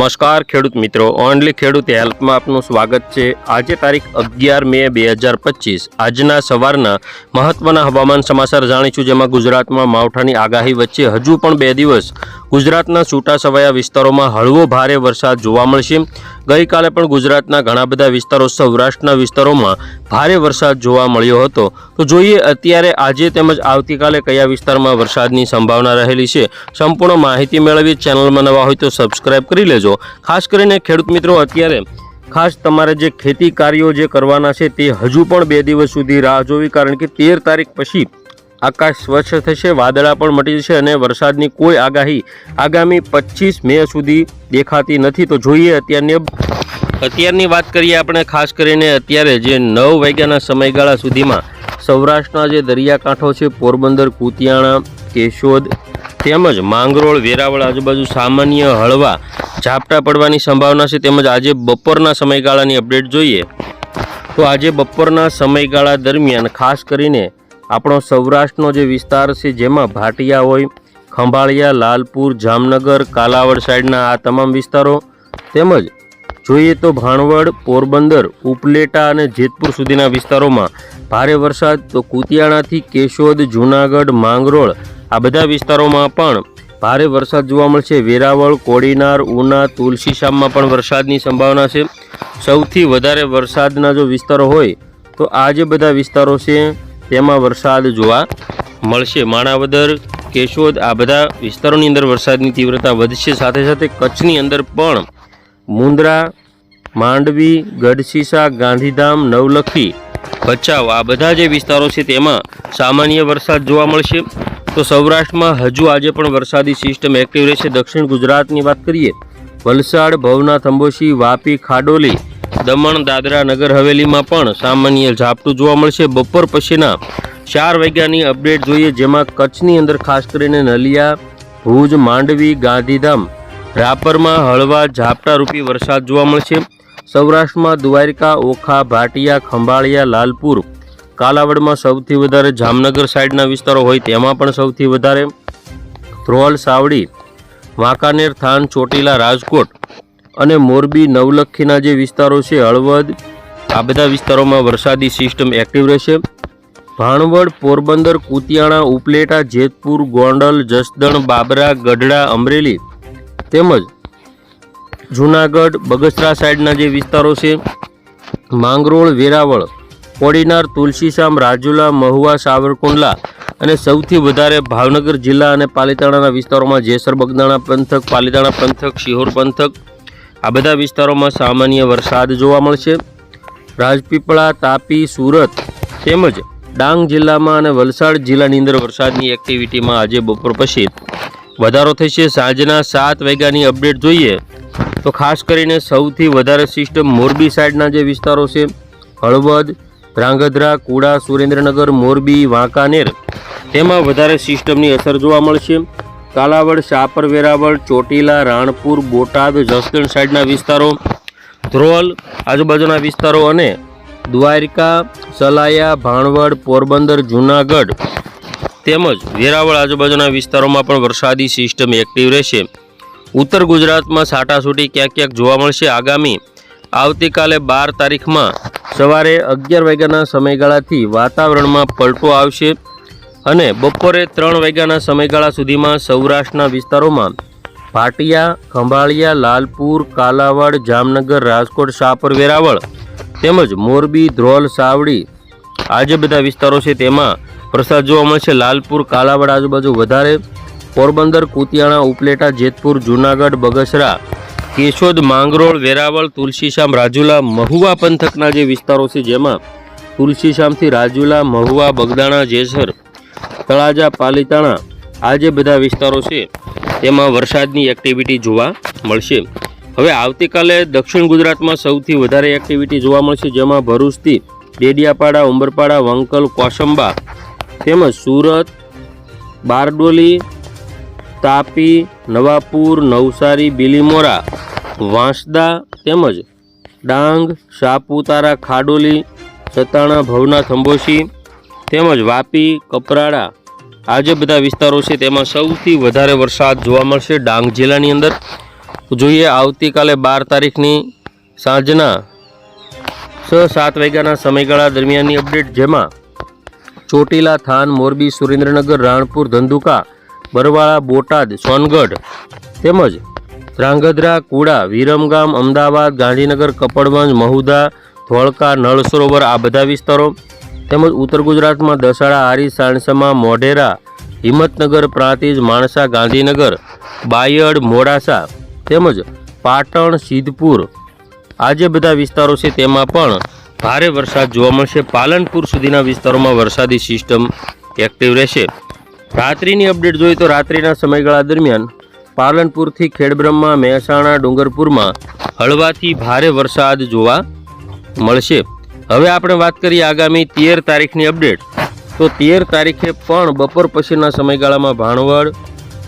નમસ્કાર ખેડૂત મિત્રો, ઓનલી ખેડૂત હેલ્પમાં આપનું સ્વાગત છે. આજે તારીખ અગિયાર મે બે હજાર પચીસ. આજના સવારના મહત્વના હવામાન સમાચાર જાણીશું, જેમાં ગુજરાતમાં માવઠાની આગાહી વચ્ચે હજુ પણ બે દિવસ ગુજરાતના છૂટાછવાયા વિસ્તારોમાં હળવો ભારે વરસાદ જોવા મળશે. ગઈકાલે પણ ગુજરાતના ઘણા બધા વિસ્તારો, સૌરાષ્ટ્રના વિસ્તારોમાં ભારે વરસાદ જોવા મળ્યો હતો. તો જોઈએ અત્યારે આજે તેમજ આવતીકાલે કયા વિસ્તારમાં વરસાદની સંભાવના રહેલી છે. સંપૂર્ણ માહિતી મેળવી ચેનલમાં નવા હોય તો સબસ્ક્રાઈબ કરી લેજો. ખાસ કરીને ખેડૂત મિત્રો, અત્યારે ખાસ તમારે જે ખેતી કાર્યો જે કરવાના છે તે હજુ પણ બે દિવસ સુધી રાહ જોવી. કારણ કે તેર તારીખ પછી આકાશ સ્વચ્છ થશે, વાદળા પણ મટી જશે અને વરસાદની કોઈ આગાહી આગામી પચીસ મે સુધી દેખાતી નથી. તો જોઈએ અત્યારની અત્યારની વાત કરીએ આપણે ખાસ કરીને અત્યારે જે નવ વાગ્યાના સમયગાળા સુધીમાં સૌરાષ્ટ્રના જે દરિયાકાંઠો છે, પોરબંદર, કુતિયાણા, કેશોદ તેમજ માંગરોળ, વેરાવળ આજુબાજુ સામાન્ય હળવા ઝાપટા પડવાની સંભાવના છે. તેમજ આજે બપોરના સમયગાળાની અપડેટ જોઈએ તો આજે બપોરના સમયગાળા દરમિયાન ખાસ કરીને આપણો સૌરાષ્ટ્રનો જે વિસ્તાર છે, જેમાં ભાટિયા હોય, ખંભાળિયા, લાલપુર, જામનગર, કાલાવડ સાઈડના આ તમામ વિસ્તારો, તેમજ જોઈએ તો ભાણવડ, પોરબંદર, ઉપલેટા અને જેતપુર સુધીના વિસ્તારોમાં ભારે વરસાદ, તો કુતિયાણાથી કેશોદ, જૂનાગઢ, માંગરોળ આ બધા વિસ્તારોમાં પણ ભારે વરસાદ જોવા મળશે. વેરાવળ, કોડીનાર, ઉના તુલસીશામમાં પણ વરસાદની સંભાવના છે. સૌથી વધારે વરસાદના જો વિસ્તારો હોય, તો આ જે બધા વિસ્તારો છે તેમાં વરસાદ જોવા મળશે. માણાવદર, કેશોદ આ બધા વિસ્તારોની અંદર વરસાદની તીવ્રતા વધશે. સાથે સાથે કચ્છની અંદર પણ મુંદ્રા માંડવી ગઢશીસા ગાંધીધામ, નવલખી, ભચાઉ આ બધા જે વિસ્તારો છે તેમાં સામાન્ય વરસાદ જોવા મળશે. તો સૌરાષ્ટ્રમાં હજુ આજે પણ વરસાદી સિસ્ટમ એક્ટિવ રહેશે. દક્ષિણ ગુજરાતની વાત કરીએ, વલસાડ, ભવનાથ, અંબોશી, વાપી, ખાડોલી દમણ, દાદરા, નગર હવેલીમાં પણ સામાન્ય ઝાપટું જોવા મળશે. બપોર પછીના ચાર વાગ્યાની અપડેટ જોઈએ, જેમાં કચ્છની અંદર ખાસ કરીને નલિયા, ભુજ, માંડવી, ગાંધીધામ, રાપરમાં હળવા ઝાપટારૂપી વરસાદ જોવા મળશે. સૌરાષ્ટ્રમાં દ્વારિકા, ઓખા, ભાટિયા, ખંભાળિયા, લાલપુર, કાલાવડમાં સૌથી વધારે જામનગર સાઈડના વિસ્તારો હોય તેમાં પણ સૌથી વધારે. ધ્રોલ, સાવડી, વાંકાનેર, થાન, ચોટીલા, રાજકોટ અને મોરબી નવલખીના જે વિસ્તારો છે, હળવદ, આ બધા વિસ્તારોમાં વરસાદી સિસ્ટમ એક્ટિવ રહેશે. ભાણવડ, પોરબંદર, કુતિયાણા, ઉપલેટા, જેતપુર, ગોંડલ, જસદણ, બાબરા, ગઢડા, અમરેલી તેમજ જૂનાગઢ, બગસરા સાઈડના જે વિસ્તારો છે, માંગરોળ, વેરાવળ, કોડીનાર, તુલસીશામ, રાજુલા, મહુવા, સાવરકુંડલા અને સૌથી વધારે ભાવનગર જિલ્લા અને પાલીતાણાના વિસ્તારોમાં જેસર, બગદાણા પંથક, પાલીતાણા પંથક, શિહોર પંથક આ બધા વિસ્તારોમાં સામાન્ય વરસાદ જોવા મળશે. રાજપીપળા, તાપી, સુરત તેમજ ડાંગ જિલ્લામાં અને વલસાડ જિલ્લાની અંદર વરસાદની એક્ટિવિટીમાં આજે બપોર પછી વધારો થશે. સાંજના સાત વાગ્યાની અપડેટ જોઈએ તો ખાસ કરીને સૌથી વધારે સિસ્ટમ મોરબી સાઈડના જે વિસ્તારો છે, હળવદ, ધ્રાંગધ્રા, કુડા, સુરેન્દ્રનગર, મોરબી, વાંકાનેર તેમાં વધારે સિસ્ટમની અસર જોવા મળશે. કાલાવડ શાપર વેરાવળ, ચોટીલા, રાણપુર, બોટાદ, જસદણ સાઈડના વિસ્તારો, ધ્રોલ, આજુબાજુના વિસ્તારો અને દ્વારકા, સલાયા, ભાણવડ, પોરબંદર, જૂનાગઢ તેમજ વેરાવળ આજુબાજુના વિસ્તારોમાં પણ વરસાદી સિસ્ટમ એક્ટિવ રહેશે. ઉત્તર ગુજરાતમાં સાટાસૂટી ક્યાંક ક્યાંક જોવા મળશે. આગામી આવતીકાલે બાર તારીખમાં સવારે અગિયાર વાગ્યાના સમયગાળાથી વાતાવરણમાં પલટો આવશે. અને બપોરે ત્રણ વાગ્યાના સમયગાળા સુધીમાં સૌરાષ્ટ્રના વિસ્તારોમાં ભાટિયા, ખંભાળિયા, લાલપુર, કાલાવડ, જામનગર, રાજકોટ, શાપર, વેરાવળ તેમજ મોરબી, ધ્રોલ, સાવડી આ જે બધા વિસ્તારો છે તેમાં વરસાદ જોવા મળશે લાલપુર, કાલાવડ આજુબાજુ વધારે પોરબંદર, કુતિયાણા, ઉપલેટા, જેતપુર, જૂનાગઢ, બગસરા, કેશોદ, માંગરોળ, વેરાવળ તુલસીશામ રાજુલા, મહુવા પંથકના જે વિસ્તારો છે જેમાં તુલસીશામથી રાજુલા, મહુવા, બગદાણા, જેસર તળાજા, પાલીતાણા, આ જે બધા વિસ્તારો છે, તેમાં વરસાદની એક્ટિવિટી જોવા મળશે. હવે આવતીકાલે દક્ષિણ ગુજરાતમાં સૌથી વધારે એક્ટિવિટી જોવા મળશે, જેમાં ભરૂચથી ડેડિયાપાડા, ઉંબરપાડા, વંકલ, કોસંબા તેમજ સુરત, બારડોલી, તાપી, નવાપુર, નવસારી, બિલીમોરા, વાંસદા તેમજ ડાંગ, સાપુતારા, ખાડોલી, સતાણા ભવના અંબોશી તેમજ વાપી, કપરાડા આ જે બધા વિસ્તારો છે તેમાં સૌથી વધારે વરસાદ જોવા મળશે ડાંગ જિલ્લાની અંદર. જોઈએ આવતીકાલે બાર તારીખની સાંજના છ સાત વાગ્યાના સમયગાળા દરમિયાનની અપડેટ, જેમાં ચોટીલા, થાન, મોરબી, સુરેન્દ્રનગર, રાણપુર, ધંધુકા, બરવાળા, બોટાદ, સોનગઢ તેમજ ધ્રાંગધ્રા, કુડા, વિરમગામ, અમદાવાદ, ગાંધીનગર, કપડવંજ મહુધા ધોળકા નળ સરોવર આ બધા વિસ્તારો તેમજ ઉત્તર ગુજરાતમાં દસાડા આરી, સાણસમા, મોઢેરા, હિંમતનગર પ્રાંતિજ, માણસા, ગાંધીનગર, બાયડ, મોડાસા તેમજ પાટણ, સિદ્ધપુર આ જે બધા વિસ્તારો છે તેમાં પણ ભારે વરસાદ જોવા મળશે. પાલનપુર સુધીના વિસ્તારોમાં વરસાદી સિસ્ટમ એક્ટિવ રહેશે. રાત્રિની અપડેટ જોઈએ તો રાત્રિના સમયગાળા દરમિયાન પાલનપુરથી ખેડબ્રહ્મા, મહેસાણા, ડુંગરપુરમાં હળવાથી ભારે વરસાદ જોવા મળશે. હવે આપણે વાત કરીએ આગામી તેર તારીખની અપડેટ. તો તેર તારીખે પણ બપોર પછીના સમયગાળામાં ભાણવડ,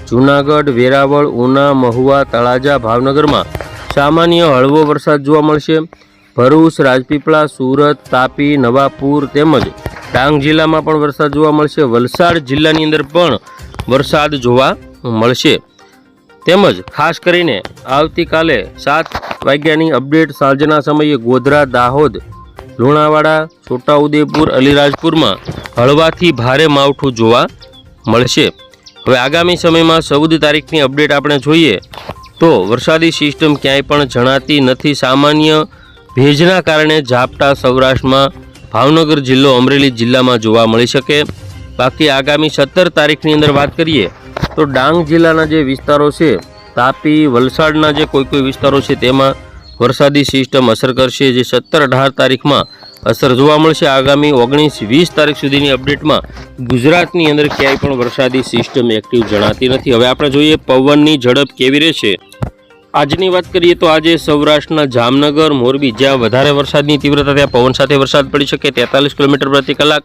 જૂનાગઢ, વેરાવળ, ઉના, મહુવા, તળાજા, ભાવનગરમાં સામાન્ય હળવો વરસાદ જોવા મળશે. ભરૂચ, રાજપીપળા, સુરત, તાપી, નવાપુર તેમજ ડાંગ જિલ્લામાં પણ વરસાદ જોવા મળશે. વલસાડ જિલ્લાની અંદર પણ વરસાદ જોવા મળશે. તેમજ ખાસ કરીને આવતીકાલે સાત વાગ્યાની અપડેટ સાંજના સમયે ગોધરા, દાહોદ લુણાવાડા, છોટાઉદેપુર, અલીરાજપુરમાં હળવાથી ભારે માવઠું જોવા મળશે. હવે આગામી સમયમાં ચૌદ તારીખની અપડેટ આપણે જોઈએ તો વરસાદી સિસ્ટમ ક્યાંય પણ જણાતી નથી. સામાન્ય ભેજના કારણે ઝાપટા સૌરાષ્ટ્રમાં, ભાવનગર જિલ્લો, અમરેલી જિલ્લામાં જોવા મળી શકે. બાકી આગામી સત્તર તારીખની અંદર વાત કરીએ તો ડાંગ જિલ્લાના જે વિસ્તારો છે, તાપી, વલસાડના જે કોઈ કોઈ વિસ્તારો છે તેમાં વરસાદી સિસ્ટમ અસર કરશે જે સત્તર અઢાર તારીખમાં અસર જોવા મળશે. આગામી ઓગણીસ વીસ તારીખ સુધીની અપડેટમાં ગુજરાતની અંદર ક્યાંય પણ વરસાદી સિસ્ટમ એક્ટિવ જણાતી નથી. હવે આપણે જોઈએ પવનની ઝડપ કેવી રહેશે. આજની વાત કરીએ તો આજે સૌરાષ્ટ્રના જામનગર, મોરબી, જ્યાં વધારે વરસાદની તીવ્રતા, ત્યાં પવન સાથે વરસાદ પડી શકે. તેતાલીસ કિલોમીટર પ્રતિ કલાક.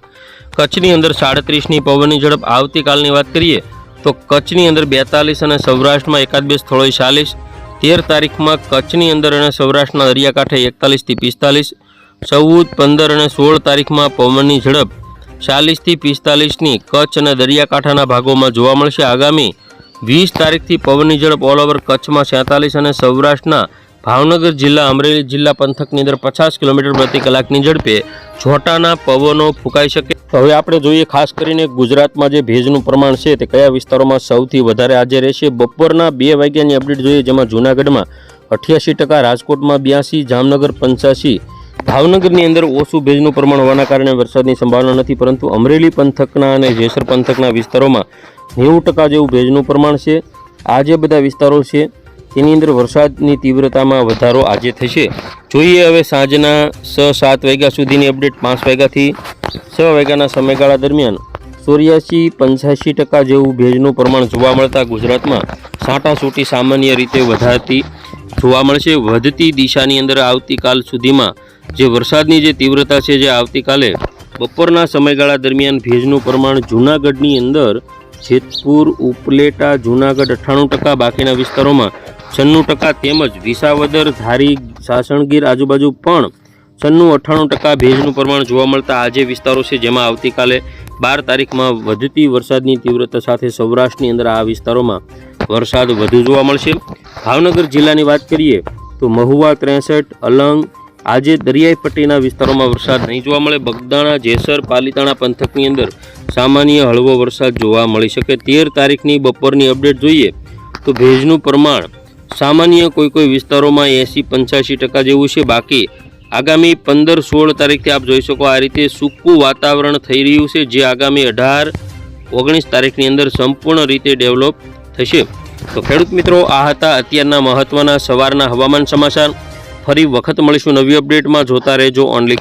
કચ્છની અંદર સાડત્રીસની પવનની ઝડપ આવતીકાલની વાત કરીએ તો કચ્છની અંદર બેતાલીસ અને સૌરાષ્ટ્રમાં એકાદ બે સ્થળોએ ચાલીસ. તેર તારીખમાં કચ્છની અંદર અને સૌરાષ્ટ્રના દરિયાકાંઠે એકતાલીસથી પિસ્તાલીસ, ચૌદ, પંદર અને સોળ તારીખમાં પવનની ઝડપ ચાલીસથી પિસ્તાલીસની કચ્છ અને દરિયાકાંઠાના ભાગોમાં જોવા મળશે. આગામી વીસ તારીખથી પવનની ઝડપ ઓલ ઓવર કચ્છમાં છેતાલીસ અને સૌરાષ્ટ્રના ભાવનગર જિલ્લા, અમરેલી જિલ્લા પંથકની અંદર પચાસ કિલોમીટર પ્રતિ કલાકની ઝડપે છોટાના પવનો ફૂંકાઈ શકે? હવે આપણે જોઈએ ખાસ કરીને ગુજરાતમાં જે ભેજનું પ્રમાણ છે તે કયા વિસ્તારોમાં સૌથી વધારે આજે રહેશે? બપોરના બે વાગ્યાની અપડેટ જોઈએ, જેમાં જૂનાગઢમાં અઠ્યાસી ટકા, રાજકોટમાં બ્યાસી, જામનગર પંચ્યાસી. ભાવનગરની અંદર ઓછું ભેજનું પ્રમાણ હોવાના કારણે વરસાદની સંભાવના નથી, પરંતુ અમરેલી પંથકના અને જેસર પંથકના વિસ્તારોમાં નેવું ટકા જેવું ભેજનું પ્રમાણ છે. આ જે બધા વિસ્તારો છે તેની અંદર વરસાદની તીવ્રતામાં વધારો આજે થશે. જોઈએ હવે સાંજના છ સાત વાગ્યા સુધીની અપડેટ પાંચ વાગ્યાથી છ વાગ્યાના સમયગાળા દરમિયાન ચોર્યાસી પંચ્યાસી ટકા જેવું ભેજનું પ્રમાણ જોવા મળતા ગુજરાતમાં છાંટાછૂટી સામાન્ય રીતે વધારતી જોવા મળશે. વધતી દિશાની અંદર આવતીકાલ સુધીમાં જે વરસાદની જે તીવ્રતા છે જે આવતીકાલે બપોરના સમયગાળા દરમિયાન ભેજનું પ્રમાણ જૂનાગઢની અંદર જેતપુર, ઉપલેટા, જૂનાગઢ અઠ્ઠાણું ટકા, બાકીના વિસ્તારોમાં છન્નું ટકા તેમજ વિસાવદર ધારી સાસણગીર આજુબાજુ પણ છન્નું અઠ્ઠાણું ટકા ભેજનું પ્રમાણ જોવા મળતા આજે વિસ્તારો છે જેમાં આવતીકાલે બાર તારીખમાં વધતી વરસાદની તીવ્રતા સાથે સૌરાષ્ટ્રની અંદર આ વિસ્તારોમાં વરસાદ વધુ જોવા મળશે. ભાવનગર જિલ્લાની વાત કરીએ તો મહુવા ત્રેસઠ, અલંગ, આજે દરિયાઈ પટ્ટીના વિસ્તારોમાં વરસાદ નહીં જોવા મળે. બગદાણા, જેસર, પાલીતાણા પંથકની અંદર સામાન્ય હળવો વરસાદ જોવા મળી શકે. તેર તારીખની બપોરની અપડેટ જોઈએ તો ભેજનું પ્રમાણ સામાન્ય કોઈ કોઈ વિસ્તારોમાં એંસી પંચ્યાસી ટકા જેવું છે. બાકી આગામી પંદર સોળ તારીખથી આપ જોઈ શકો આ રીતે સૂકું વાતાવરણ થઈ રહ્યું છે, જે આગામી અઢાર ઓગણીસ તારીખની અંદર સંપૂર્ણ રીતે ડેવલપ થશે. તો ખેડૂત મિત્રો, આ હતા અત્યારના મહત્ત્વના સવારના હવામાન સમાચાર. ફરી વખત મળીશું નવી અપડેટમાં. જોતા રહેજો ઓનલી